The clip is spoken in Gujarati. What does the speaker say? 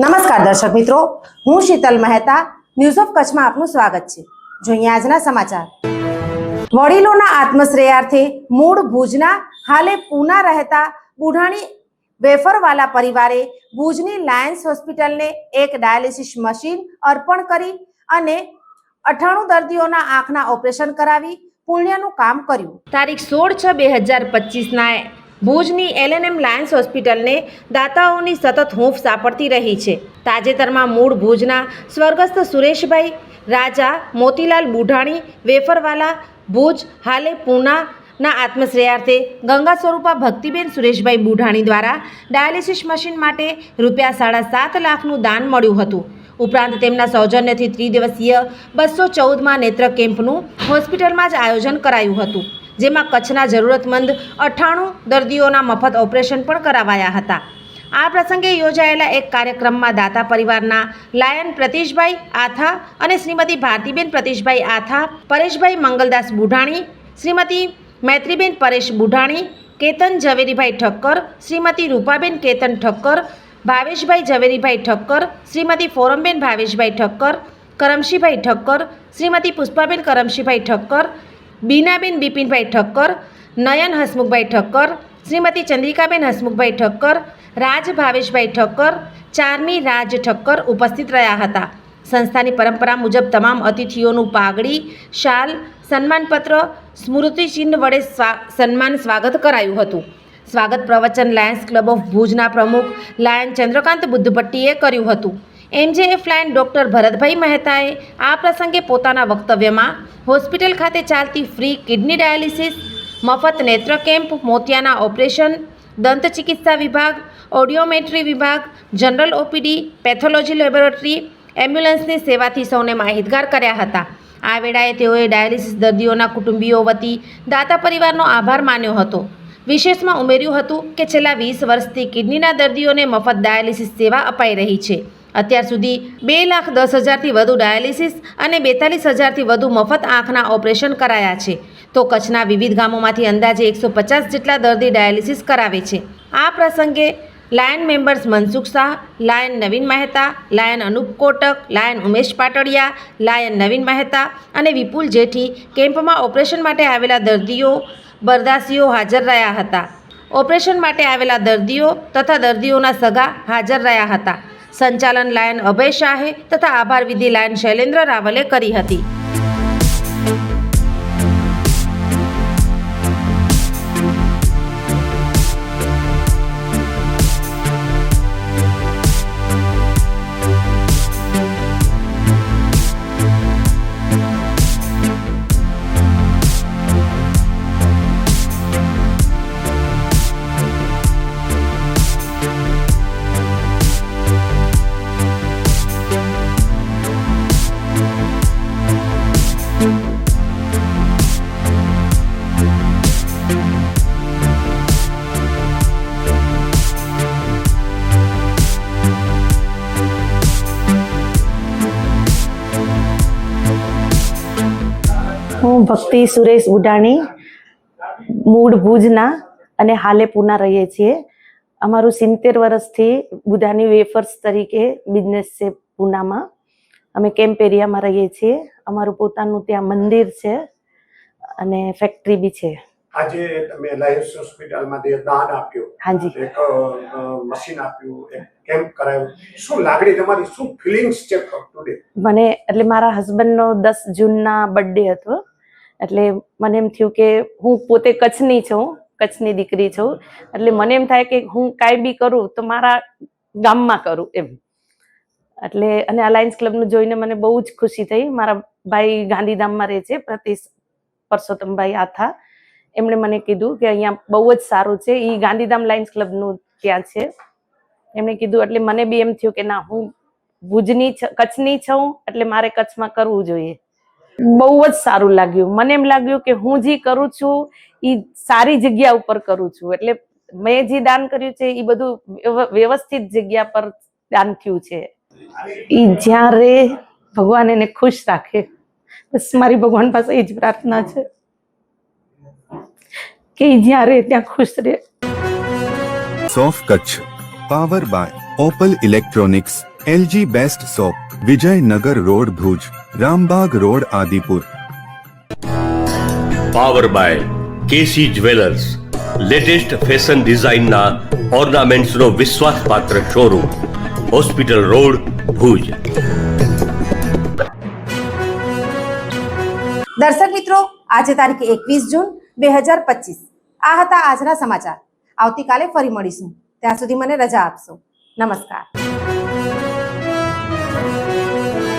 નમસ્કાર દર્શક મિત્રો, હું શીતલ મહેતા ન્યૂઝ ઓફ કચ્છમાં આપનું સ્વાગત છે. જોઈએ આજના સમાચાર. વડીલોના આત્મશ્રેયાર્થે મૂળ ભુજના હાલે પૂના રહેતા બુઢાણી વેફરવાલા પરિવારે ભુજની લાયન્સ હોસ્પિટલને એક ડાયાલિસિસ મશીન અર્પણ કરી અને અઠાણું દર્દીઓના આંખના ઓપરેશન કરાવી પુણ્યનું કામ કર્યું. તારીખ સોળ છ બે હજાર પચીસના ભુજની એલએનએમ લાયન્સ હોસ્પિટલને દાતાઓની સતત હૂંફ સાંપડતી રહી છે. તાજેતરમાં મૂળ ભુજના સ્વર્ગસ્થ સુરેશભાઈ, રાજા મોતીલાલ બુઢાણી, વેફરવાલા ભુજ, હાલે પૂનાના આત્મશ્રેયાર્થે ગંગા સ્વરૂપા ભક્તિબેન સુરેશભાઈ બુઢાણી દ્વારા ડાયાલિસિસ મશીન માટે રૂપિયા સાડા સાત લાખનું દાન મળ્યું હતું. ઉપરાંત તેમના સૌજન્યથી ત્રિદિવસીય બસો ચૌદમાં નેત્ર કેમ્પનું હોસ્પિટલમાં જ આયોજન કરાયું હતું. જેમાં કચ્છના જરૂરતમંદ અઠ્ઠાણું દર્દીઓના મફત ઓપરેશન પણ કરાવાયા હતા. આ પ્રસંગે યોજાયેલા એક કાર્યક્રમમાં દાતા પરિવારના લાયન પ્રતિશભાઈ આથા અને શ્રીમતી ભારતીબેન પ્રતિશભાઈ આથા, પરેશભાઈ મંગલદાસ બુઢાણી, શ્રીમતી મૈત્રીબેન પરેશ બુઢાણી, કેતન ઝવેરીભાઈ ઠક્કર, શ્રીમતી રૂપાબેન કેતન ઠક્કર, ભાવેશભાઈ ઝવેરીભાઈ ઠક્કર, શ્રીમતી ફોરમબેન ભાવેશભાઈ ઠક્કર, કરમશીભાઈ ઠક્કર, શ્રીમતી પુષ્પાબેન કરમશીભાઈ ઠક્કર બીનાબેન બિપિનભાઈ ઠક્કર, નયન હસમુખભાઈ ઠક્કર, શ્રીમતી ચંદ્રિકાબેન હસમુખભાઈ ઠક્કર, રાજ ભાવેશભાઈ ઠક્કર, ચારમી રાજ ઠક્કર ઉપસ્થિત રહ્યા હતા. સંસ્થાની પરંપરા મુજબ તમામ અતિથિઓનું પાઘડી, શાલ, સન્માનપત્ર સ્મૃતિચિહ્ન વડે સ્વા, સન્માન સ્વાગત કરાયું હતું. સ્વાગત પ્રવચન લાયન્સ ક્લબ ઓફ ભુજના પ્રમુખ લાયન ચંદ્રકાંત બુદ્ધભટ્ટીએ કર્યું હતું. એમજેએફ લાઇન ડૉક્ટર ભરતભાઈ મહેતાએ આ પ્રસંગે પોતાના વક્તવ્યમાં, હોસ્પિટલ ખાતે ચાલતી ફ્રી કિડની ડાયાલિસિસ, મફત નેત્ર કેમ્પ, મોતિયાના ઓપરેશન, દંત ચિકિત્સા વિભાગ, ઓડિયોમેટ્રી વિભાગ, જનરલ ઓપીડી, પેથોલોજી લેબોરેટરી, એમ્બ્યુલન્સની સેવાથી સૌને માહિતગાર કર્યા હતા. આ વેળાએ તેઓએ ડાયાલિસિસ દર્દીઓના કુટુંબીઓ વતી દાતા પરિવારનો આભાર માન્યો હતો. વિશેષમાં ઉમેર્યું હતું કે છેલ્લા વીસ વર્ષથી કિડનીના દર્દીઓને મફત ડાયાલિસિસ સેવા અપાઈ રહી છે. અત્યાર સુધી બે લાખ દસ હજારથી વધુ ડાયાલિસિસ અને બેતાલીસ હજારથી વધુ મફત આંખના ઓપરેશન કરાયા છે. તો કચ્છના વિવિધ ગામોમાંથી અંદાજે એકસો પચાસ જેટલા દર્દી ડાયાલિસિસ કરાવે છે. આ પ્રસંગે lion members Mansukh Shah, lion Navin Mehta, lion Anup Kotak, lion Umesh Patadiya, lion Navin Mehta અને વિપુલ જેઠી કેમ્પમાં ઓપરેશન માટે આવેલા દર્દીઓ બરદાસીઓ હાજર રહ્યા હતા. ઓપરેશન માટે આવેલા દર્દીઓ તથા દર્દીઓના સગા હાજર રહ્યા હતા. સંચાલન લાયન અભય શાહે તથા આભાર વિધિ લાયન શૈલેન્દ્ર રાવલે કરી હતી. હું ભક્તિ સુરેશ ઉડાણી મૂળ ભુજના અને હાલે પૂના રહીએ છીએ. અમારું સિત્તેર વર્ષથી બુધાની વેફર્સ તરીકે બિઝનેસ છે પૂનામાં. અમે કેમ્પ એરિયામાં રહીએ છીએ. અમારું પોતાનું ત્યાં મંદિર છે અને ફેક્ટરી બી છે. આજે તમે લાયન્સ હોસ્પિટલમાં જે દાન આપ્યું હાજી. એક મશીન આપ્યું એક કેમ્પ કરાયું. શું લાગણી તમારી? શું ફિલિંગ્સ છે ટુડે મને એટલે મારા હસબન્ડનો દસ જૂનના બર્થડે હતો. એટલે મને એમ થયું કે હું પોતે કચ્છની છું, કચ્છની દીકરી છું. એટલે મને એમ થાય કે હું કાંઈ બી કરું તો મારા ગામમાં કરું એમ. એટલે અને અલાયન્સ ક્લબનું જોઈને મને બહુ જ ખુશી થઈ. મારા ભાઈ ગાંધીધામમાં રહે છે પ્રતિશ પરસોત્તમભાઈ આથા. એમણે મને કીધું કે અહીંયા બહુ જ સારું છે. એ ગાંધીધામ લાયન્સ ક્લબનું ત્યાં છે. એમણે કીધું એટલે મને બી એમ થયું કે ના, હું ભુજની કચ્છની છું, એટલે મારે કચ્છમાં કરવું જોઈએ. બહુ જ સારું લાગ્યું. મને એમ લાગ્યું કે હું જે કરું છું એ સારી જગ્યા ઉપર કરું છું. એટલે મેં જે દાન કર્યું છે એ બધું વ્યવસ્થિત જગ્યા પર દાન થયું છે. એ જ્યારે ભગવાન એને ખુશ રાખે, બસ મારી ભગવાન પાસે એ જ પ્રાર્થના છે કે જ્યારે ત્યાં ખુશ રહે. સોફ Kutch, power by Opal electronics, LG best shop Vijaynagar road Bhuj Rambag road Adipur. Power by KC jewellers latest fashion ડિઝાઇનના ઓર્નામેન્ટ્સનો વિશ્વાસપાત્ર શોરૂમ હોસ્પિટલ રોડ ભુજ. દર્શક મિત્રો આજે તારીખ એકવીસ જૂન બે હજાર પચીસ. આ હતા આજના સમાચાર. આવતીકાલે ફરી મળીશું. ત્યાં સુધી મને રજા આપશો. નમસ્કાર. Música